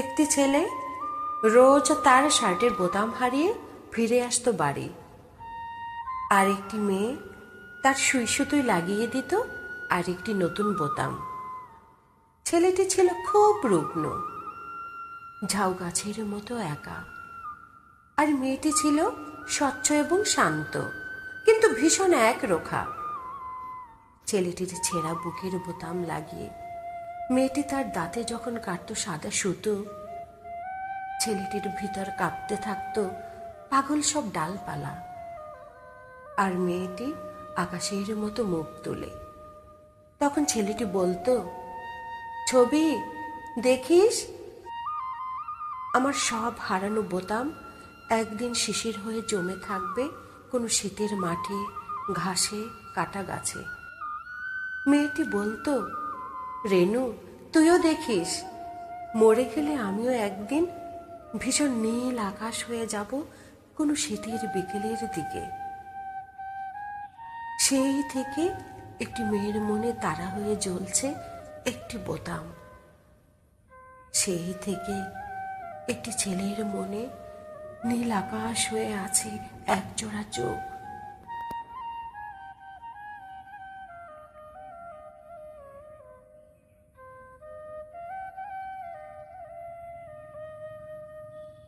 একটি ছেলে রোজ তার শার্টের বোতাম হারিয়ে ফিরে আসতো বাড়ি। আর একটি মেয়ে তার সুই লাগিয়ে দিত আর একটি নতুন বোতাম। ছেলেটি ছিল খুব রুগ্ন, ঝাউ গাছের মতো একা। আর মেয়েটি ছিল স্বচ্ছ এবং শান্ত, কিন্তু ভীষণ এক রোখা। ছেলেটির ছেঁড়া বুকের বোতাম লাগিয়ে মেয়েটি তার দাঁতে যখন কাটত সাদা সুতো, ছেলেটির ভিতর কাঁপতে থাকতো পাগল সব ডালপালা। আর মেয়েটি আকাশের মতো মুখ তুলে। তখন ছেলেটি বলতো, ছবি দেখিস? আমার সব হারানো বোতাম একদিন শিশির হয়ে জমে থাকবে কোনো শীতের মাঠে, ঘাসে, কাটা গাছে। মেয়েটি বলতো রেনু, তুইও দেখিস। মরে গেলে আমিও একদিন ভীষণ নীল আকাশ হয়ে যাব কোনো শীতের বিকেলের দিকে। সেই থেকে একটি মেয়ের মনে তারা হয়ে জ্বলছে একটি বোতাম। সেই থেকে একটি ছেলের মনে নীল আকাশ হয়ে আছে একজোড়া চোখ।